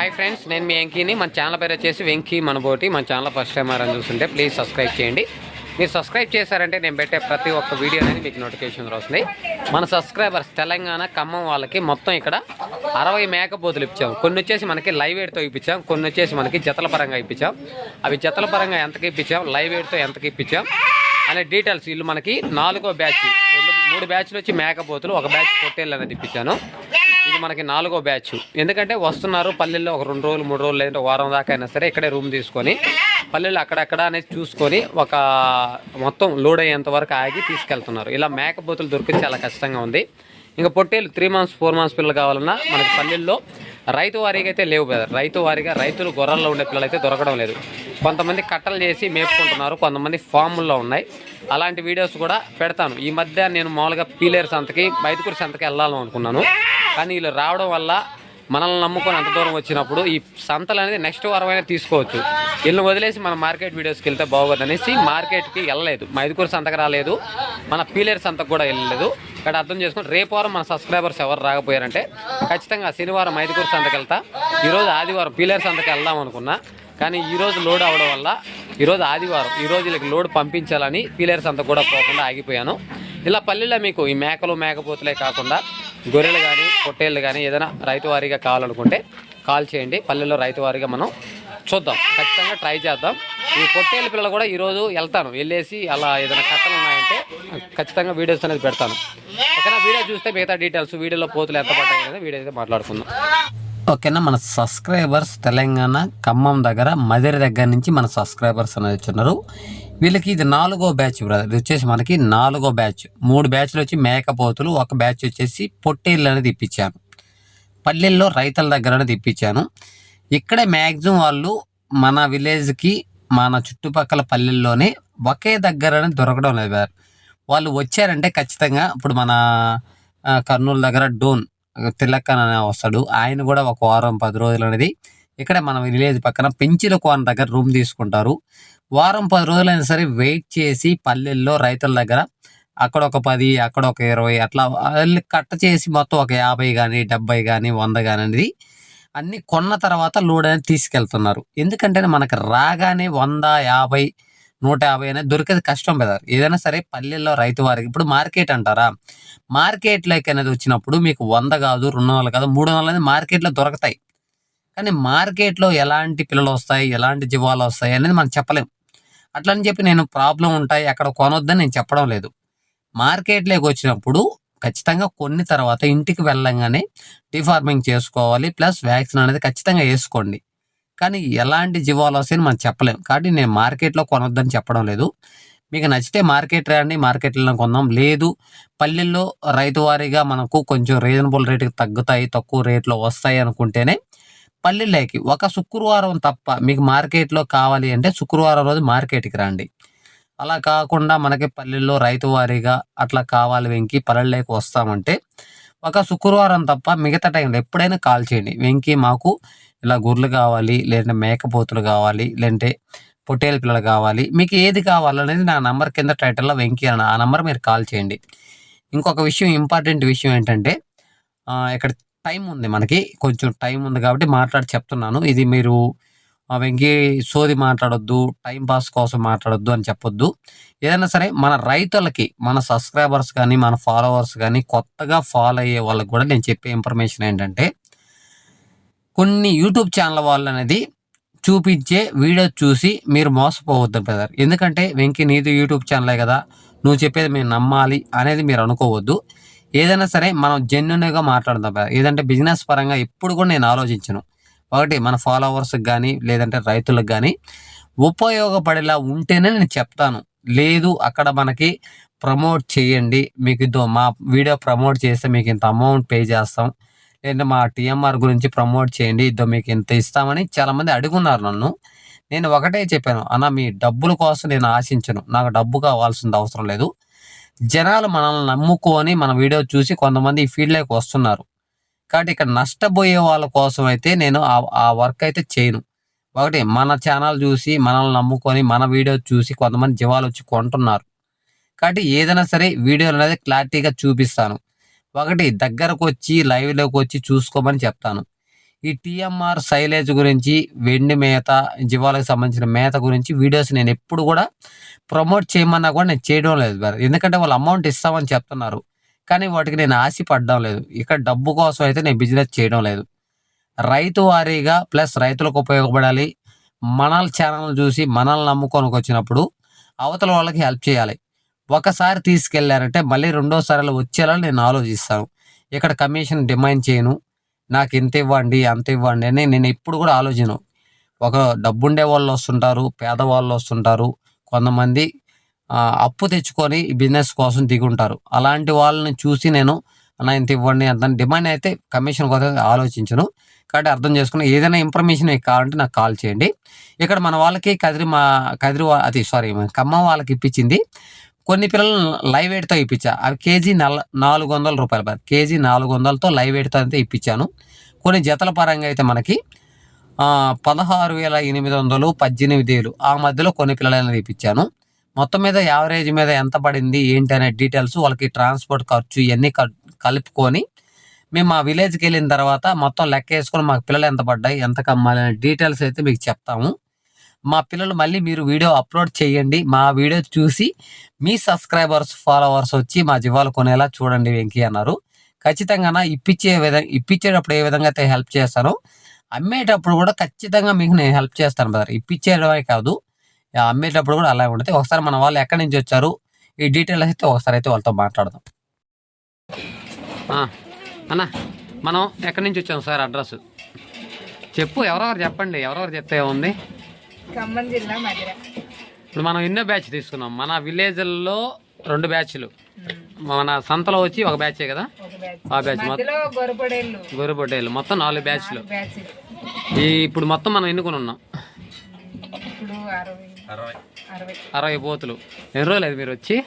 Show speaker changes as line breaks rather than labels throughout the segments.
Hi friends నేను మీ వెంకీని. మన channel పేరు వచ్చేసి వెంకీ మనబోటి. మన ఛానల్ ఫస్ట్ టైం అని చూస్తుంటే ప్లీజ్ సబ్స్క్రైబ్ చేయండి. మీరు సబ్స్క్రైబ్ చేశారంటే నేను పెట్టే ప్రతి ఒక్క వీడియో అనేది మీకు నోటిఫికేషన్ వస్తుంది మన సబ్స్క్రైబర్స్ తెలంగాణ ఖమ్మం వాళ్ళకి మొత్తం ఇక్కడ అరవై మేకపోతులు ఇప్పించాం. కొన్ని వచ్చేసి మనకి లైవ్ ఎయిడ్తో ఇప్పించాం. కొన్ని వచ్చేసి మనకి జతల పరంగా ఇప్పించాం. అవి జతల పరంగా ఎంతకి ఇప్పించాం? లైవ్ ఎయిడ్తో ఎంతకి ఇప్పించాం? అనే డీటెయిల్స్ వీళ్ళు మనకి నాలుగో బ్యాచ్ రెండు మూడు బ్యాచ్లు వచ్చి మేకపోతులు ఒక బ్యాచ్ పొట్టేళ్ళు అనేది ఇప్పించాను. ఇది మనకి నాలుగో బ్యాచ్. ఎందుకంటే వస్తున్నారు పల్లెల్లో ఒక రెండు రోజులు మూడు రోజులు లేదంటే వారం దాకా అయినా సరే ఇక్కడే రూమ్ తీసుకొని పల్లెల్లో అక్కడక్కడ అనేది చూసుకొని ఒక మొత్తం లోడ్ అయ్యేంత వరకు ఆగి తీసుకెళ్తున్నారు. ఇలా మేకపోతులు దొరికి చాలా కష్టంగా ఉంది. ఇంకా పొట్టేలు త్రీ మంత్స్ ఫోర్ మంత్స్ పిల్లలు కావాలన్నా మనకి పల్లెల్లో రైతు వారీగా అయితే లేవు కదా రైతు వారీగా రైతులు గొర్రెల్లో ఉండే పిల్లలు అయితే దొరకడం లేదు. కొంతమంది కట్టలు చేసి మేపుకుంటున్నారు కొంతమంది ఫాముల్లో ఉన్నాయి. అలాంటి వీడియోస్ కూడా పెడతాను. ఈ మధ్య నేను మామూలుగా పీలేరు సంతకి బయటకూరి సంతకి వెళ్ళాలని అనుకున్నాను కానీ వీళ్ళు రావడం వల్ల మనల్ని నమ్ముకొని అంత దూరం వచ్చినప్పుడు ఈ సంతలు అనేది నెక్స్ట్ వారమైనా తీసుకోవచ్చు. వీళ్ళని వదిలేసి మన మార్కెట్ వీడియోస్కి వెళ్తే బాగోదు అనేసి మార్కెట్కి వెళ్ళలేదు. మైదుకూరు సంతకు రాలేదు. మన పీలేరు సంతకు కూడా వెళ్ళలేదు. ఇక్కడ అర్థం చేసుకుని రేపు వారం మన సబ్స్క్రైబర్స్ ఎవరు రాకపోయారంటే ఖచ్చితంగా శనివారం ఐదుగురు సంతకు వెళ్తా. ఈరోజు ఆదివారం పీలేరు సంతకు వెళ్దాం అనుకున్నా. కానీ ఈరోజు లోడ్ అవడం వల్ల ఈరోజు ఆదివారం ఈరోజు వీళ్ళకి లోడ్ పంపించాలని పీలేరు సంతకు కూడా పోకుండా ఆగిపోయాను. ఇలా పల్లెల్లో మీకు ఈ మేకలు మేకపోతులే కాకుండా గొర్రెలు కానీ పొట్టేళ్ళు కానీ ఏదైనా రైతు వారీగా కావాలనుకుంటే కాల్ చేయండి. పల్లెల్లో రైతువారీగా మనం చూద్దాం. ఖచ్చితంగా ట్రై చేద్దాం. ఈ పొట్టేళ్ళ పిల్లలు కూడా ఈరోజు వెళ్తాను. వెళ్ళేసి అలా ఏదైనా కట్టలు ఉన్నాయంటే ఖచ్చితంగా వీడియోస్ అనేది పెడతాను. ఓకేనా? వీడియో చూస్తే మిగతా డీటెయిల్స్ వీడియోలో పోతులు ఎంత పడ్డాయి అనేది వీడియో అయితే మాట్లాడుకుందాం. ఓకేనా మన సబ్స్క్రైబర్స్ తెలంగాణ ఖమ్మం దగ్గర మదిరి దగ్గర నుంచి మన సబ్స్క్రైబర్స్ అనేది వచ్చున్నారు. వీళ్ళకి ఇది నాలుగో బ్యాచ్ బ్రదర్. ఇది వచ్చేసి మనకి నాలుగో బ్యాచ్. మూడు బ్యాచ్లు వచ్చి మేకపోతులు ఒక బ్యాచ్ వచ్చేసి పొట్టేళ్ళు అనేది ఇప్పించాను పల్లెల్లో రైతుల దగ్గర అనేది ఇప్పించాను. ఇక్కడే మ్యాక్సిమం వాళ్ళు మన విలేజ్కి మన చుట్టుపక్కల పల్లెల్లోనే ఒకే దగ్గర అనేది దొరకడం లేదు వాళ్ళు వచ్చారంటే ఖచ్చితంగా ఇప్పుడు మన కర్నూలు దగ్గర డోన్ తిలక్కన్ అనే వస్తాడు. ఆయన కూడా ఒక వారం పది రోజులు అనేది ఇక్కడ మన విలేజ్ పక్కన పెంచిన కోన దగ్గర రూమ్ తీసుకుంటారు. వారం పది రోజులైనా సరే వెయిట్ చేసి పల్లెల్లో రైతుల దగ్గర అక్కడ ఒక పది అక్కడ ఒక ఇరవై అట్లా వాళ్ళు కట్ట చేసి మొత్తం ఒక యాభై కానీ డెబ్బై కానీ వంద కానీ అనేది అన్ని కొన్న తర్వాత లోడ్ అనేది తీసుకెళ్తున్నారు. ఎందుకంటే మనకు రాగానే వంద యాభై నూట యాభై అనేది దొరికేది కష్టం కదా ఏదైనా సరే పల్లెల్లో రైతు వారికి ఇప్పుడు మార్కెట్ అంటారా? మార్కెట్లోకి అనేది వచ్చినప్పుడు మీకు వంద కాదు రెండు వందలు కాదు మూడు వందలు అనేది మార్కెట్లో దొరుకుతాయి. కానీ మార్కెట్లో ఎలాంటి పిల్లలు వస్తాయి ఎలాంటి జీవాలు వస్తాయి అనేది మనం చెప్పలేం. అట్లని చెప్పి నేను ప్రాబ్లం ఉంటాయి అక్కడ కొనొద్దని నేను చెప్పడం లేదు. మార్కెట్లోకి వచ్చినప్పుడు ఖచ్చితంగా కొన్ని తర్వాత ఇంటికి వెళ్ళంగానే డిఫార్మింగ్ చేసుకోవాలి ప్లస్ వ్యాక్సిన్ అనేది ఖచ్చితంగా వేసుకోండి. కానీ ఎలాంటి జీవాలు వస్తాయని మనం చెప్పలేం. కాబట్టి నేను మార్కెట్లో కొనొద్దని చెప్పడం లేదు. మీకు నచ్చితే మార్కెట్ రండి మార్కెట్లో కొందాం. లేదు పల్లెల్లో రైతు వారీగా మనకు కొంచెం రీజనబుల్ రేటుకి తగ్గుతాయి తక్కువ రేట్లో వస్తాయి అనుకుంటేనే పల్లెల్లోకి ఒక శుక్రవారం తప్ప మీకు మార్కెట్లో కావాలి అంటే శుక్రవారం రోజు మార్కెట్కి రండి. అలా కాకుండా మనకి పల్లెల్లో రైతు వారీగా అట్లా కావాలి వెంకి పల్లెల్లోకి వస్తామంటే ఒక శుక్రవారం తప్ప మిగతా టైంలో ఎప్పుడైనా కాల్ చేయండి. వెంకి మాకు ఇలా గొర్రెలు కావాలి లేదంటే మేకపోతులు కావాలి లేదంటే పొట్టేల పిల్లలు కావాలి మీకు ఏది కావాలనేది నా నంబర్ కింద టైటిల్లో వెంకీ అని ఆ నంబర్ మీరు కాల్ చేయండి. ఇంకొక విషయం ఇంపార్టెంట్ విషయం ఏంటంటే ఇక్కడ టైం ఉంది మనకి కొంచెం టైం ఉంది కాబట్టి మాట్లాడి చెప్తున్నాను. ఇది మీరు ఆ, వెంకీ సోది మాట్లాడొద్దు టైం పాస్ కోసం మాట్లాడొద్దు అని చెప్పొద్దు. ఏదైనా సరే మన రైతులకి మన సబ్స్క్రైబర్స్ కానీ మన ఫాలోవర్స్ కానీ కొత్తగా ఫాలో అయ్యే వాళ్ళకి కూడా నేను చెప్పే ఇన్ఫర్మేషన్ ఏంటంటే కొన్ని యూట్యూబ్ ఛానల్ వాళ్ళు అనేది చూపించే వీడియో చూసి మీరు మోసపోవద్దు బ్రదర్ ఎందుకంటే వెంకీ నీది యూట్యూబ్ ఛానలే కదా నువ్వు చెప్పేది మేము నమ్మాలి అనేది మీరు అనుకోవద్దు. ఏదైనా సరే మనం జెన్యున్గా మాట్లాడదాం బ్రదర్ ఏదంటే బిజినెస్ పరంగా ఎప్పుడు కూడా నేను ఆలోచించను. ఒకటి మన ఫాలోవర్స్కి కానీ లేదంటే రైతులకు కానీ ఉపయోగపడేలా ఉంటేనే నేను చెప్తాను. లేదు అక్కడ మనకి ప్రమోట్ చేయండి మీకు ఇదో మా వీడియో ప్రమోట్ చేస్తే మీకు ఇంత అమౌంట్ పే చేస్తాం. లేదంటే మా టీఎంఆర్ గురించి ప్రమోట్ చేయండి ఇద్దరు మీకు ఇంత ఇస్తామని చాలామంది అడుగున్నారు నన్ను. నేను ఒకటే చెప్పాను అన్న మీ డబ్బుల కోసం నేను ఆశించను. నాకు డబ్బు కావాల్సిన అవసరం లేదు. జనాలు మనల్ని నమ్ముకొని మన వీడియో చూసి కొంతమంది ఈ ఫీల్డ్లోకి వస్తున్నారు. కాబట్టి ఇక్కడ నష్టపోయే వాళ్ళ కోసం అయితే నేను ఆ- ఆ వర్క్ అయితే చేయను. ఒకటి మన ఛానల్ చూసి మనల్ని నమ్ముకొని మన వీడియో చూసి కొంతమంది జీవాలు వచ్చి కొంటున్నారు. కాబట్టి ఏదైనా సరే వీడియోలు అనేది క్లారిటీగా చూపిస్తాను. ఒకటి దగ్గరకు వచ్చి లైవ్లోకి వచ్చి చూసుకోమని చెప్తాను. ఈ టీఎంఆర్ సైలేజ్ గురించి వెండి మేత జీవాలకు సంబంధించిన మేత గురించి వీడియోస్ నేను ఎప్పుడు కూడా ప్రమోట్ చేయమన్నా కూడా నేను చేయడం లేదు మరి ఎందుకంటే వాళ్ళు అమౌంట్ ఇస్తామని చెప్తున్నారు. కానీ వాటికి నేను ఆశ పడడం లేదు. ఇక్కడ డబ్బు కోసం అయితే నేను బిజినెస్ చేయడం లేదు. రైతు వారీగా ప్లస్ రైతులకు ఉపయోగపడాలి. మనల్ ఛానల్ చూసి మనల్ని నమ్ముకొని వచ్చినప్పుడు అవతల వాళ్ళకి హెల్ప్ చేయాలి. ఒకసారి తీసుకెళ్ళారంటే మళ్ళీ రెండోసారి అలా వచ్చేలా నేను ఆలోచిస్తాను. ఇక్కడ కమిషన్ డిమాండ్ చేయను. నాకు ఇంత ఇవ్వండి అంత ఇవ్వండి అని నేను ఎప్పుడు కూడా ఆలోచన. ఒక డబ్బుండే వాళ్ళు వస్తుంటారు పేదవాళ్ళు వస్తుంటారు. కొంతమంది అప్పు తెచ్చుకొని బిజినెస్ కోసం దిగుంటారు. అలాంటి వాళ్ళని చూసి నేను అన్న ఇంత ఇవ్వండి అంత డిమాండ్ అయితే కమిషన్ కోసం ఆలోచించను. కాబట్టి అర్థం చేసుకుని ఏదైనా ఇన్ఫర్మేషన్ మీకు కావాలంటే నాకు కాల్ చేయండి. ఇక్కడ మన వాళ్ళకి కదిరి మా కదిరి అది సారీ ఖమ్మం వాళ్ళకి ఇప్పించింది. కొన్ని పిల్లలు లైవ్ వెయిట్తో ఇప్పించా. అవి కేజీ నల్ నాలుగు వందల రూపాయలు పర్ కేజీ నాలుగు వందలతో లైవ్ వెయిట్తో అయితే ఇప్పించాను. కొన్ని జతల పరంగా అయితే మనకి పదహారు వేల ఎనిమిది వందలు పద్దెనిమిది వేలు ఆ మధ్యలో కొన్ని పిల్లలైనా ఇప్పించాను. మొత్తం మీద యావరేజ్ మీద ఎంత పడింది ఏంటి అనే డీటెయిల్స్ వాళ్ళకి ట్రాన్స్పోర్ట్ ఖర్చు ఇవన్నీ కలుపుకొని మేము మా విలేజ్కి వెళ్ళిన తర్వాత మొత్తం లెక్క వేసుకొని మాకు పిల్లలు ఎంత పడ్డాయి ఎంత కమ్మాలి అనే డీటెయిల్స్ అయితే మీకు చెప్తాము. మా పిల్లలు మళ్ళీ మీరు వీడియో అప్లోడ్ చేయండి. మా వీడియో చూసి మీ సబ్స్క్రైబర్స్ ఫాలోవర్స్ వచ్చి మా జీవాలు కొనేలా చూడండి వెంకీ అన్నారు. ఖచ్చితంగా ఇప్పించే విధంగా ఇప్పించేటప్పుడు ఏ విధంగా అయితే హెల్ప్ చేస్తానో అమ్మేటప్పుడు కూడా ఖచ్చితంగా మీకు నేను హెల్ప్ చేస్తాను బ్రదర్ ఇప్పించేయడమే కాదు. అమ్మేటప్పుడు కూడా అలాగే ఉంటుంది. ఒకసారి మన వాళ్ళు ఎక్కడి నుంచి వచ్చారు? ఈ డీటెయిల్స్ అయితే ఒకసారి అయితే వాళ్ళతో మాట్లాడదాం. అన్న మనం ఎక్కడి నుంచి వచ్చాం సార్? అడ్రస్ చెప్పు. ఎవరెవరు చెప్పండి? ఎవరెవరు చెప్తే ఉంది
ఖమ్మం జిల్లా మధిర.
ఇప్పుడు మనం ఎన్నో బ్యాచ్ తీసుకున్నాం. మన విలేజ్ల్లో రెండు బ్యాచ్లు. మన సంతలో వచ్చి ఒక బ్యాచే కదా? ఆ బ్యాచ్ మొత్తం గొర్రెపొట్టేలు మొత్తం నాలుగు బ్యాచ్లు.
బ్యాచ్
ఈ ఇప్పుడు మొత్తం మనం ఎన్నుకుని ఉన్నాం?
ఇప్పుడు అరవై.
పోతులు. ఎన్ని రోజులు అది మీరు వచ్చి?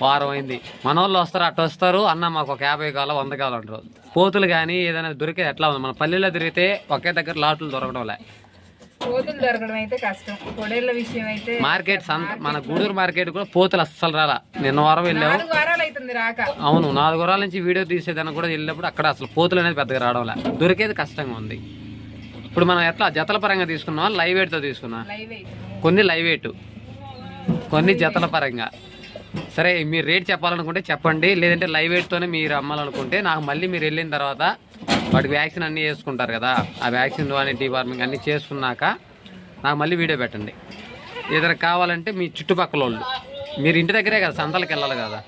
వారం.
అయింది. మన వాళ్ళు వస్తారు అట్ట వస్తారు. అన్న మాకు ఒక యాభై కావాలి వంద కావాలి అంటారు. పోతులు కానీ ఏదైనా దొరికేది ఎట్లా ఉంది? మన పల్లెల్లో తిరిగితే ఒకే దగ్గర లాట్లు దొరకడం లే.
కోతులు దొరకడం అయితే కష్టం. పొడేళ్ళ విషయం అయితే
మార్కెట్ సంత మన గూడూరు మార్కెట్ కూడా పోతులు అస్సలు రాలా. నిన్న వారం వెళ్ళాము
నాలుగు వారాలు అవుతుంది రాక.
అవును నాలుగు వారాల నుంచి వీడియో తీసేదానికి కూడా వెళ్ళినప్పుడు అక్కడ అసలు పోతులు అనేది పెద్దగా రావడం లే దొరికేది కష్టంగా ఉంది. ఇప్పుడు మనం ఎట్లా జతల పరంగా తీసుకున్నాం లైవ్ వెయిట్తో తీసుకున్నా? కొన్ని లైవ్ వెయిట్ కొన్ని జతల పరంగా. సరే మీరు రేట్ చెప్పాలనుకుంటే చెప్పండి. లేదంటే లైవ్ వెయిట్తోనే మీరు అమ్మాలనుకుంటే నాకు మళ్ళీ మీరు వెళ్ళిన తర్వాత వాటికి వ్యాక్సిన్ అన్నీ వేసుకుంటారు కదా. ఆ వ్యాక్సిన్ అని డీవార్మింగ్ అన్నీ చేసుకున్నాక నాకు మళ్ళీ వీడియో పెట్టండి. ఏదైనా కావాలంటే మీ చుట్టుపక్కల వాళ్ళు. మీరు ఇంటి దగ్గరే కదా సంతలకు వెళ్ళాలి కదా.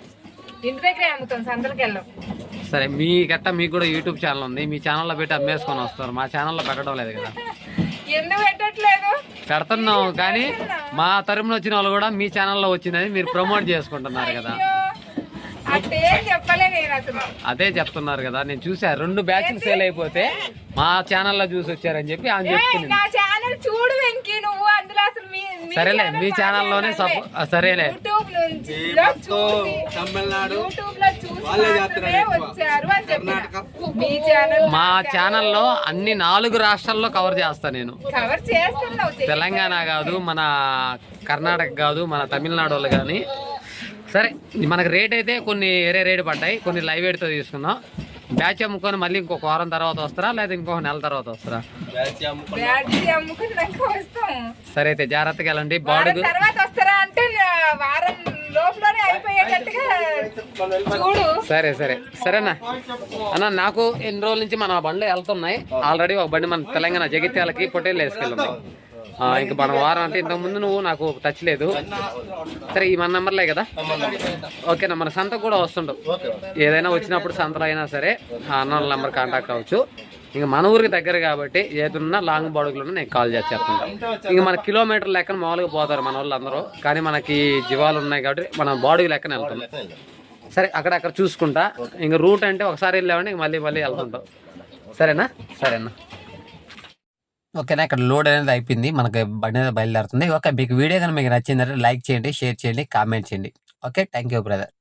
ఇంటి దగ్గరే అమ్ముతాం సంతలకు వెళ్ళాం.
సరే మీ గట్ట మీకు కూడా యూట్యూబ్ ఛానల్ ఉంది. మీ ఛానల్లో పెట్టి అమ్మేసుకొని వస్తారు. మా ఛానల్లో పెట్టడం లేదు కదా.
ఎందుకు పెట్టట్లేదు?
పెడుతున్నాం కానీ మా తరపున వచ్చిన వాళ్ళు కూడా మీ ఛానల్లో వచ్చిందని మీరు ప్రమోట్ చేసుకుంటున్నారు కదా. అదే చెప్తున్నారు కదా నేను చూసా రెండు బ్యాచ్లు సేల్ అయిపోతే మా ఛానల్లో చూసి వచ్చారని చెప్పి ఆమె చెప్తుంది.
నా ఛానల్ చూడు వెంకీ నువ్వు అందులో అసలు మీ మీ
సరేలే మీ ఛానల్లోనే సరేలే.
మీ ఛానల్
మా ఛానల్లో అన్ని నాలుగు రాష్ట్రాల్లో కవర్ చేస్తా నేను.
కవర్ చేస్తున్నావు చెయ్యి.
తెలంగాణ. కాదు మన కర్ణాటక కాదు మన తమిళనాడు వాళ్ళు కానీ సరే మనకు రేట్ అయితే కొన్ని వేరే రేట్ పడ్డాయి. కొన్ని లైవ్ రేట్తో తీసుకున్నాం బ్యాచ్ అమ్ముకొని మళ్ళీ ఇంకొక వారం తర్వాత వస్తారా? లేదా ఇంకొక నెల తర్వాత వస్తారా? సరే అయితే జాగ్రత్తగా వెళ్ళండి.
వారం
బాడుగు
తర్వాత వస్తారా అంటే నా వారం లోపలనే అయిపోయేటట్టుగా చూడు.
సరే సరే. సరేనా? అన్న నాకు ఎన్ని రోజుల నుంచి మన బండ్లు వెళ్తున్నాయి. ఆల్రెడీ ఒక బండి మన తెలంగాణ జగిత్యాలకి పొట్టేళ్ళు వేసుకెళ్ళింది. ఆ, ఇంక మన వారం అంటే ఇంతకు ముందు నువ్వు నాకు టచ్ లేదు. సరే ఈ మన నెంబర్లే కదా? ఓకేనా మన సంతకు కూడా వస్తుండవు ఏదైనా వచ్చినప్పుడు సంతలో అయినా సరే ఆ అన్న నెంబర్ కాంటాక్ట్ అవ్వచ్చు. ఇంక మన ఊరికి దగ్గర కాబట్టి ఏదున్నా లాంగ్ బాడుగులోనే నేను కాల్ చేసి చెప్తాను ఇంక మన కిలోమీటర్ లెక్కన మామూలుగా పోతారు మన వాళ్ళు అందరూ కానీ మనకి జీవాలు ఉన్నాయి కాబట్టి మన బాడుగు లెక్కన వెళ్తున్నాం సరే అక్కడక్కడ చూసుకుంటా. ఇంక రూట్ అంటే ఒకసారి వెళ్ళామంటే ఇంక మళ్ళీ మళ్ళీ వెళ్తుంటాం. సరేనా? సరేనా. ఓకేనా? ఇక్కడ లోడ్ అనేది అయిపోయింది. మనకి బండి అనేది బయలుదేరుతుంది. ఓకే మీకు వీడియో కానీ మీకు నచ్చిందంటే లైక్ చేయండి షేర్ చేయండి కామెంట్ చేయండి. Okay thank you brother.